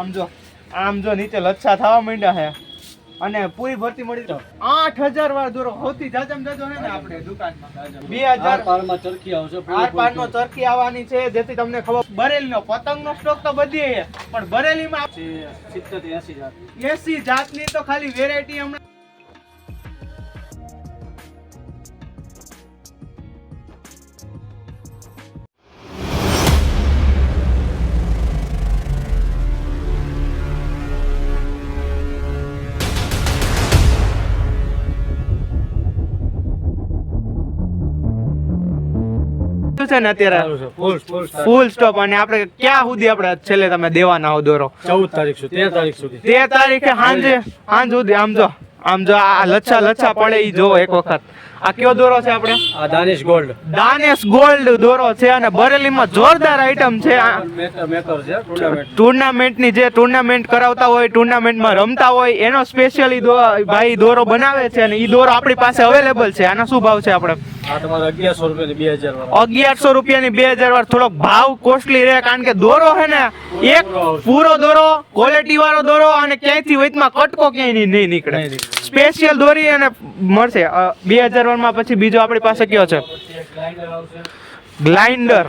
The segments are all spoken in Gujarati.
આમ જો આમ જો નીચે લચ્છા થવા માંડ્યા છે. અને પૂરી ભરતી મળી તો આઠ હજાર વાર દોરો હોતી જાજમ જાજો હે ને આપણે દુકાનમાં. બે હજાર પારમાં ચરખી આવશે આઠ પાર નો ચરખી આવવાની છે જેથી તમને ખબર બરેલી નો પતંગ નો સ્ટોક તો બધી પણ બરેલીમાં માં સિત્તેર એસી જાત. એસી જાતની તો ખાલી વેરાયટી હમણાં છે ને અત્યારે? ફૂલ સ્ટોપ અને આપણે ક્યાં સુધી આપણે છેલ્લે તમે દેવાના હો દોરો? ચૌદ તારીખ સુધી તેર તારીખ સુધી. તેર તારીખે સાંજે સાંજ સુધી. આમ જો આમ જો આ લચ્છા લચ્છા પડે એ જોવો એક વખત. આ કયો દોરો છે આપણે? આ દાનિશ ગોલ્ડ. દાનેશ ગોલ્ડ દોરો છે અને બરેલીમાં જોરદાર આઈટમ છે. આ મેકર મેકર છે ટુર્નામેન્ટ ટુર્નામેન્ટની જે ટુર્નામેન્ટ કરાવતા હોય ટુર્નામેન્ટમાં રમતા હોય એનો સ્પેશિયલી ભાઈ દોરો બનાવે છે અને ઈ દોરો આપણી પાસે અવેલેબલ છે. આનો શું ભાવ છે આપણે? અગિયારસો રૂપિયાની બે હજાર વાર થોડોક ભાવ કોસ્ટલી રહે કારણ કે દોરો છે ને એક પૂરો દોરો ક્વોલિટી વાળો દોરો અને ક્યાંયથી વચમાં કટકો ક્યાંય નહીં- નહીં નીકળે. સ્પેશિયલ દોરી અને મળશે. બે હજાર વારમાં પછી બીજો આપણી પાસે કયો છે? ગ્લાઇન્ડર.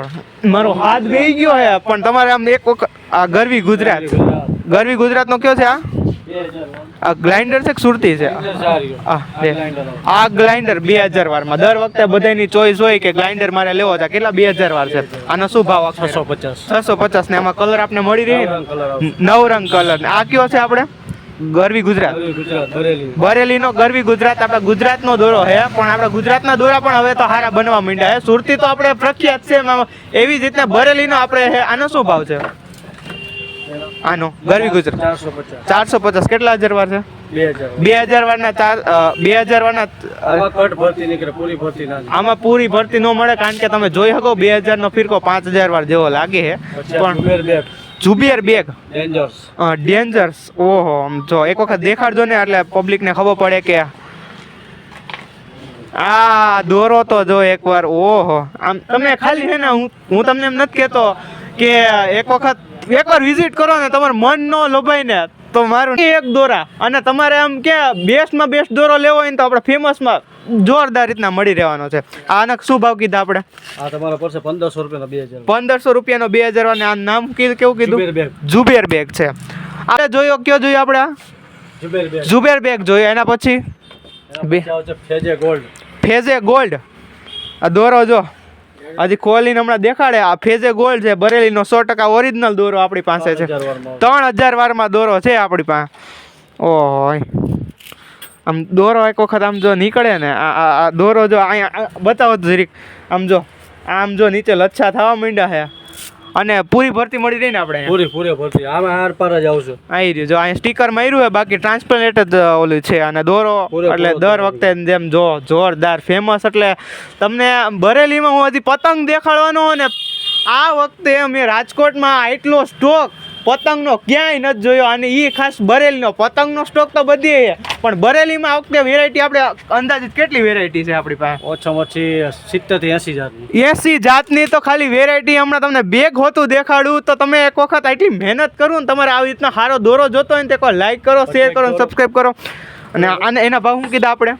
મારો હાથ બેહી ગયો હે પણ તમારે આમ એક વખત આ ગરવી ગુજરાત. ગરવી ગુજરાતનો કયો છે આ. આ ગ્લાઇન્ડર છે સુરતી છે. આ ગ્લાઇન્ડર બે હજાર વારમાં. દર વખતે બધાની ચોઈસ હોય કે ગ્લાઇન્ડર મારે લેવો છે. કેટલા બે હજાર વાર છે? આનો શું ભાવ છસો પચાસ. છસો પચાસ ને એમાં કલર આપને મળી રહી નવ રંગ કલર. આ કયો છે આપણે? ગરવી ગુજરાત. બરેલીનો ગરવી ગુજરાત આપણા ગુજરાતનો દોરો છે પણ આપણા ગુજરાતના દોરા પણ હવે તો હારા બનવા માંડ્યા છે સુરતી તો આપણે પ્રખ્યાત છે એવી જ રીતના બરેલીનો આપણે આનો શું ભાવ છે? આનો ગરવી ગુજરાત. ચારસો પચાસ. કેટલા હજાર વાર છે? બે હજાર. વારના ચાર બે હજાર વારના આમાં કટ ભરતી નીકળે પૂરી ભરતી ના આમાં પૂરી ભરતી ન મળે કારણ કે તમે જોઈ શકો બે હજાર નો ફિરકો પાંચ હજાર વાર જેવો લાગે છે પણ જુબિયર બેગ. ડેન્જર્સ ડેન્જર્સ ઓહો આમ જો એક વખત દેખાડજો ને એટલે પબ્લિક ને ખબર પડે કે આ દોરો તો જો એકવાર ઓહો. આમ તમે ખાલી છે ને હું હું તમને એમ નથી કહેતો કે એક વખત એકવાર વિઝિટ કરો ને તમારું મન ન લોભાય ને તો મારું એક દોરા. અને તમારે આમ કે બેસ્ટમાં બેસ્ટ દોરો લેવો હોય ને તો આપણે ફેમસમાં જોરદાર રીતના મળી રહેવાનો છે. આના શું ભાવ કીધા આપણે? આ તમારો પડશે પંદરસો રૂપિયા બે હજાર પંદરસો રૂપિયાનો બે હજાર અને આ નામ કેવું કીધું? જુબેર બેગ છે. આપણે જોયો કયો જોયો આપણે? જુબેર બેગ જોયો. એના પછી? ફેજે ગોલ્ડ ફેઝે ગોલ્ડ આ દોરો જો. હજી ખોલીને હમણાં દેખાડે. આ ફેઝે ગોલ્ડ છે. બરેલીનો સો ટકા ઓરિજિનલ દોરો આપણી પાસે છે. ત્રણ હજાર વારમાં. દોરો છે આપણી પાસે ઓય. આમ દોરો એક વખત આમ જો નીકળે ને આ દોરો જો અહીંયા બતાવો તો જરીક. આમ જો આમ જો નીચે લચ્છા થવા માંડ્યા છે. અને પૂરી ભરતી મળી રહી ને આપણે. પૂરી પૂરી ભરતી. આમાં આર પાર જ આવશે. આવી રહ્યું. જો અહીંયા સ્ટીકર માર્યું હોય બાકી ટ્રાન્સપરેન્ટ જ ઓલું છે. અને દોરો એટલે દર વખતે જેમ જો જોરદાર ફેમસ એટલે તમને બરેલીમાં હું હજી પતંગ દેખાડવાનો અને આ વખતે મેં રાજકોટમાં એટલો સ્ટોક પતંગનો ક્યાંય નથી જોયો અને એ ખાસ બરેલીનો. પતંગનો સ્ટોક તો બધી પણ બરેલીમાં આ વખતે વેરાયટી આપણે અંદાજિત કેટલી વેરાયટી છે આપણી પાસે? ઓછામાં ઓછી સિત્તેરથી એસી જાતની. એસી જાતની તો ખાલી વેરાયટી હમણાં તમને બેગ હોતું દેખાડું તો તમે એક વખત આટલી મહેનત કરો ને તમારે આવી રીતના સારો દોરો જોતો હોય ને તે લાઈક કરો શેર કરો સબસ્ક્રાઈબ કરો. અને આને એના ભાવ શું કીધા આપણે?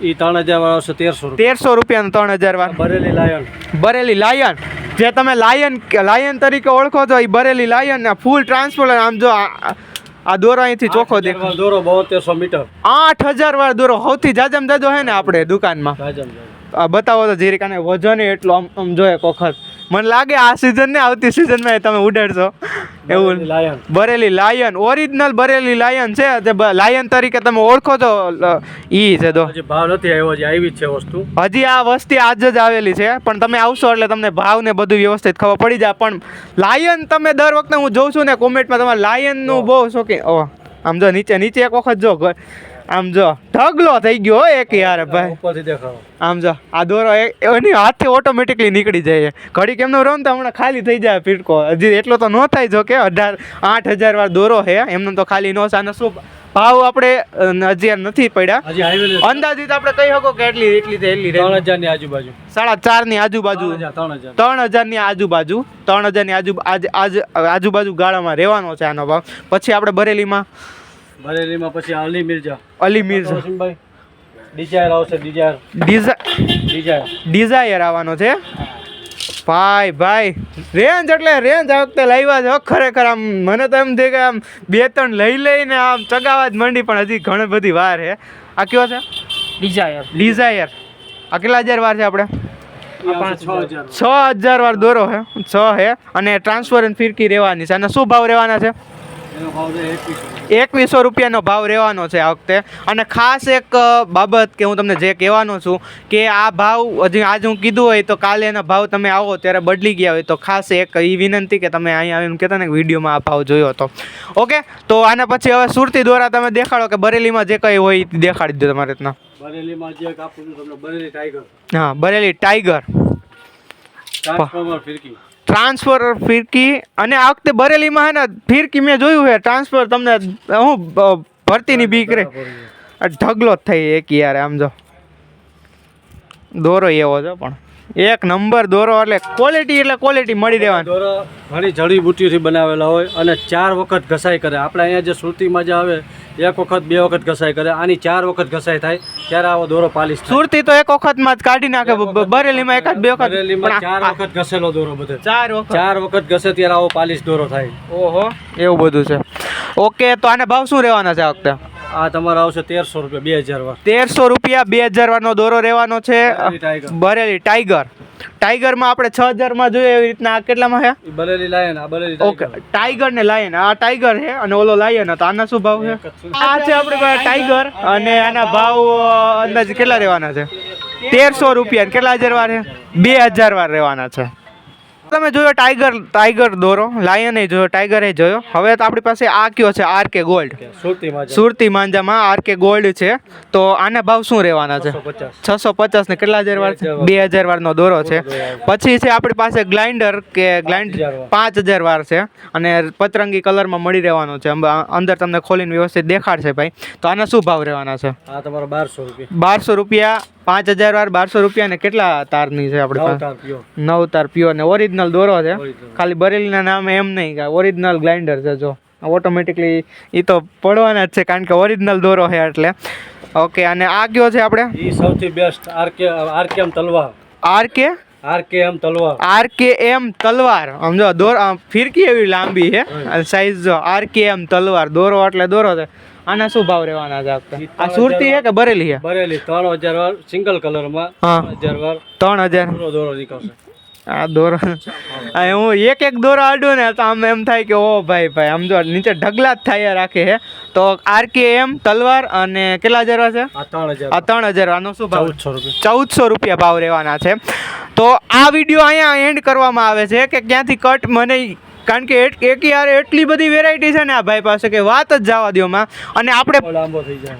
એ ત્રણ હજાર વાળો છે તેરસો તેરસો રૂપિયાનો ત્રણ હજાર વાર બરેલી લાયન બરેલી લાયન જે તમે લાયન લાયન તરીકે ઓળખો છો એ બરેલી લાયન ને ફૂલ ટ્રાન્સપોર્ટર આમ જો આ દોરો અહીંથી ચોખ્ખો દેખાય. દોરો બોતેરસો મીટર. આઠ હજાર વાર દોરો. સૌથી જાજમ જાજો હે ને આપણે દુકાનમાં. આ બતાવો તો જીરીક અને વજન એટલો આમ આમ જો એક વખત મને લાગે આ સિઝન ને આવતી સિઝનમાં તમે ઉડાડશો. એવું Bareilly lion. Original Bareilly lion છે. જે લાયન તરીકે તમે ઓળખો છો ઈ છે તો. હજી ભાવ નથી આવ્યો હજી આવી છે વસ્તુ. હજી આ વસ્તી આજ જ આવેલી છે. પણ તમે આવશો એટલે તમને ભાવ ને બધું વ્યવસ્થિત ખબર પડી જાય. પણ લાયન તમે દર વખતે હું જોઉં છું ને કોમેન્ટમાં તમારે લાયનનું બહુ શોખીન ઓ આમ જો નીચે નીચે એક વખત જો આમ જો ઢગલો થઈ ગયો એક યાર ભાઈ. આમ જો આ દોરો એની હાથથી ઓટોમેટિકલી નીકળી જાય. ઘડી કેમનો રહો ને તો હમણાં ખાલી થઈ જાય પીટકો હજી એટલો તો ન થાય જો કે અઢાર આઠ હજાર વાર દોરો છે એમને તો ખાલી નો છે શું ભાવ આપણે હજી નથી પડ્યા. અંદાજિત આપણે કહી શકો કે એટલી એટલી એટલી ત્રણ હજારની આજુબાજુ. સાડા ચારની આજુબાજુ. ત્રણ હજારની આજુબાજુ. ત્રણ આજુ આજ આજ આજુબાજુ ગાળામાં રહેવાનો છે આનો ભાવ. પછી આપણે બરેલીમાં બરેલીમાં પછી અલી મિર્જા. અલી મિર્ઝા વસીમભાઈ ડિઝાયર આવશે ડિઝાયર. ડિઝા ડિઝાયર. ડિઝાયર આવવાનો છે? ભાઈ ભાઈ રેન્જ એટલે રેન્જ આ વખતે લાવ્યા છે. ખરેખર આમ મને તો એમ છે કે આમ બે ત્રણ લઈ લઈને આમ ચગાવા જ મંડી પણ હજી ઘણી બધી વાર છે આ કયો છે? ડિઝાયર. ડિઝાયર. આ કેટલા હજાર વાર છે આપણે? છ હજાર વાર દોરો છે છ છે અને ટ્રાન્સફર ફિરકી રહેવાની છે. અને શું ભાવ રહેવાના છે? એનો ભાવ છે એકવીસો રૂપિયાનો ભાવ રહેવાનો છે આ વખતે. અને ખાસ એક બાબત કે હું તમને જે કહેવાનો છું કે આ ભાવ હજી આજ હું કીધું હોય તો કાલે એના ભાવ તમે આવો ત્યારે બદલી ગયા હોય તો ખાસ એક એ વિનંતી કે તમે અહીંયા આવીને કહેતા ને વિડીયોમાં આ ભાવ જોયો હતો. ઓકે? તો આના પછી હવે સુરતી દ્વારા તમે દેખાડો કે બરેલીમાં જે કંઈ હોય એ દેખાડી દો તમારે રીતના. બરેલીમાં જે કાપું તમને બરેલી ટાઈગર. હા બરેલી ટાઈગર. ટ્રાન્સફોર્મર ફિરકી. ટ્રાન્સફર ફિરકી અને આ વખતે બરેલીમાં હે ને ફિરકી મેં જોયું છે ટ્રાન્સફર તમને હું ભરતીની બીક રે. ઢગલો જ થઈ એક યાર આમ જો. દોરો એવો છે પણ. એક નંબર દોરો એટલે ક્વોલિટી એટલે ક્વોલિટી મળી રહેવાની દોરો ઘણી જડીબુટ્ટીઓથી બનાવેલા હોય અને ચાર વખત ઘસાઈ કરે. આપણે અહીંયા જે સુરતીમાં જે આવે એક વખત બે વખત ઘસાઈ કરે. આની ચાર વખત ઘસાઈ થાય ત્યારે આવો દોરો પાલિશ સુરતી તો એક વખતમાં જ કાઢી નાખે. બરેલીમાં એકાદ બે વખત. બરેલીમાં ચાર વખત ઘસેલો દોરો બધે. ચાર વખત. ચાર વખત ઘસે ત્યારે આવો પાલિશ દોરો થાય. ઓહો. એવું બધું છે. ઓકે તો આને ભાવ શું રહેવાના છે આ વખતે? આ તમારો આવશે તેરસો રૂપિયા બે હજાર વાર. તેરસો રૂપિયા બે હજાર વારનો દોરો રહેવાનો છે. બરેલી ટાઈગર. ટાઈગર ટાઈગરમાં આપણે છ હજારમાં જોઈએ એવી રીતના આ કેટલામાં છે? બરેલી લાયન આ બરેલી ઓકે ટાઈગર ને લાયન આ ટાઈગર છે અને ઓલો લાયન હતો. આના શું ભાવ છે? આ છે આપણે ટાઈગર અને આના ભાવ અંદાજે કેટલા રહેવાના છે? તેરસો રૂપિયા કેટલા હજાર વાર છે? બે હજાર વાર રહેવાના છે. તમે જોયો ટાઈગર ટાઈગર દોરો લાયન જોયો ટાઈગર એ જોયો. હવે તો આપણી પાસે આ કયો છે? આર કે ગોલ્ડ સુરતી માંજામાં આર કે ગોલ્ડ છે. તો આના ભાવ શું રહેવાના છે? છસો પચાસ. ને કેટલા હજાર વાર છે. બે હજાર વારનો દોરો છે. પછી છે આપણી પાસે ગ્લાઇન્ડર કે ગ્લાઇન્ડ પાંચ હજાર વાર છે. અને પતરંગી કલરમાં મળી રહેવાનો છે. અંદર તમને ખોલીને વ્યવસ્થિત દેખાડશે ભાઈ. તો આના શું ભાવ રહેવાના છે? તમારો બારસો રૂપિયા. બારસો રૂપિયા પાંચ હજાર વાર બારસો રૂપિયા ને કેટલા તારની છે આપણે નવ તાર પ્યોર. ને ઓરિજિનલ દોરો છે. ખાલી બરેલીના નામે એમ નહીં કે ઓરિજિનલ ગ્લાઇન્ડર છે જો. ઓટોમેટિકલી એ તો પડવાના જ છે કારણ કે ઓરિજિનલ દોરો છે એટલે. ઓકે અને આ કયો છે આપણે? એ સૌથી બેસ્ટ આરકે આરકેએમ તલવાર. આર કે આરકેએમ તલવાર. આર કે એમ તલવાર. સમજો દોર ફિરકી એવી લાંબી છે. સાઈઝ જો આર કે એમ તલવાર. દોરો એટલે દોરો છે. આના શું ભાવ રહેવાના છે આપણે આ સુરતી છે કે બરેલી છે બરેલી ત્રણ હજાર વાર સિંગલ કલરમાં ત્રણ હજાર વાર ત્રણ હજાર. દોરો નીકળશે. આ દોરો. આ હું એક એક દોરો આડું ને તો આમ એમ થાય કે ઓ ભાઈ ભાઈ આમ જો નીચે ઢગલા જ થાય રાખે છે તો આર કે એમ તલવાર અને કેટલા હજાર છે? આ ત્રણ હજાર આનો શું ભાવ? ચૌદસો રૂપિયા. ચૌદસો રૂપિયા ભાવ રહેવાના છે. તો આ વીડિયો અહીંયા એન્ડ કરવામાં આવે છે કે ક્યાંથી કટ મને કારણ કે એક યાર એટલી બધી વેરાયટી છે ને આ ભાઈ પાસે કે વાત જ જવા દો માં. અને આપણે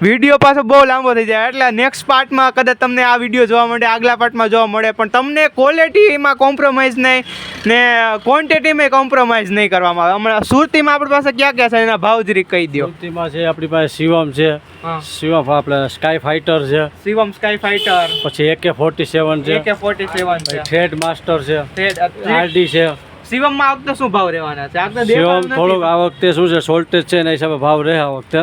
વીડિયો પાસે બહુ લાંબો થઈ જાય. એટલે નેક્સ્ટ પાર્ટમાં કદાચ તમને આ વીડિયો જોવા મળે આગલા પાર્ટમાં જોવા મળે પણ તમને ક્વોલિટીમાં કોમ્પ્રોમાઇઝ નહીં ને ક્વોન્ટિટીમાં કોમ્પ્રોમાઇઝ નહીં કરવામાં આવે. હમણાં સુરતીમાં આપણી પાસે ક્યાં ક્યાં છે એના ભાવ જરીક કહી દો સુરતીમાં છે આપણી પાસે શિવમ છે. શિવમ આપણે સ્કાય ફાઇટર છે. શિવમ સ્કાય ફાઇટર પછી એકે ફોર્ટી સેવન છે. એકે ફોર્ટી સેવન છે. થ્રેડ માસ્ટર છે આરડી છે. શિવમમાં આ વખતે શું ભાવ રહેવાના છે? આપણે શિવમ થોડુંક આ વખતે શું છે સોલ્ટેજ છે એના હિસાબે ભાવ રહે આ વખતે.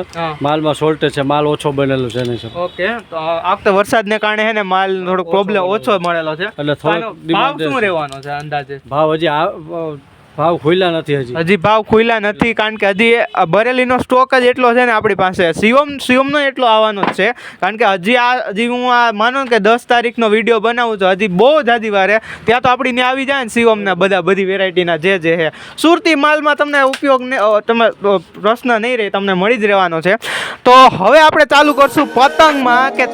માલ માલમાં સોલ્ટેજ છે માલ ઓછો બનેલો છે એના હિસાબે. ઓકે તો આ વખતે વરસાદને કારણે હે ને માલ થોડોક પ્રોબ્લેમ ઓછો મળેલો છે. એટલે થોડો ભાવ શું રહેવાનો છે અંદાજે? ભાવ હજી આ ભાવ ખુલ્લા નથી હજી. હજી ભાવ ખુલ્લા નથી, કારણ કે હજી બરેલીનો સ્ટોક જ એટલો છે ને આપણી પાસે. શિવમ, શિવમનો એટલો આવવાનો જ છે, કારણ કે હજી આ, હજી હું આ માનો કે દસ તારીખનો વીડિયો બનાવું છું, હજી બહુ જાજી વારે. ત્યાં તો આપણી ને આવી જાય ને શિવમના બધા, બધી વેરાયટીના જે જે છે. સુરતી માલમાં તમને ઉપયોગ તમે પ્રશ્ન નહીં રહે, તમને મળી જ રહેવાનો છે. તો હવે આપણે ચાલુ કરશું પતંગમાં કે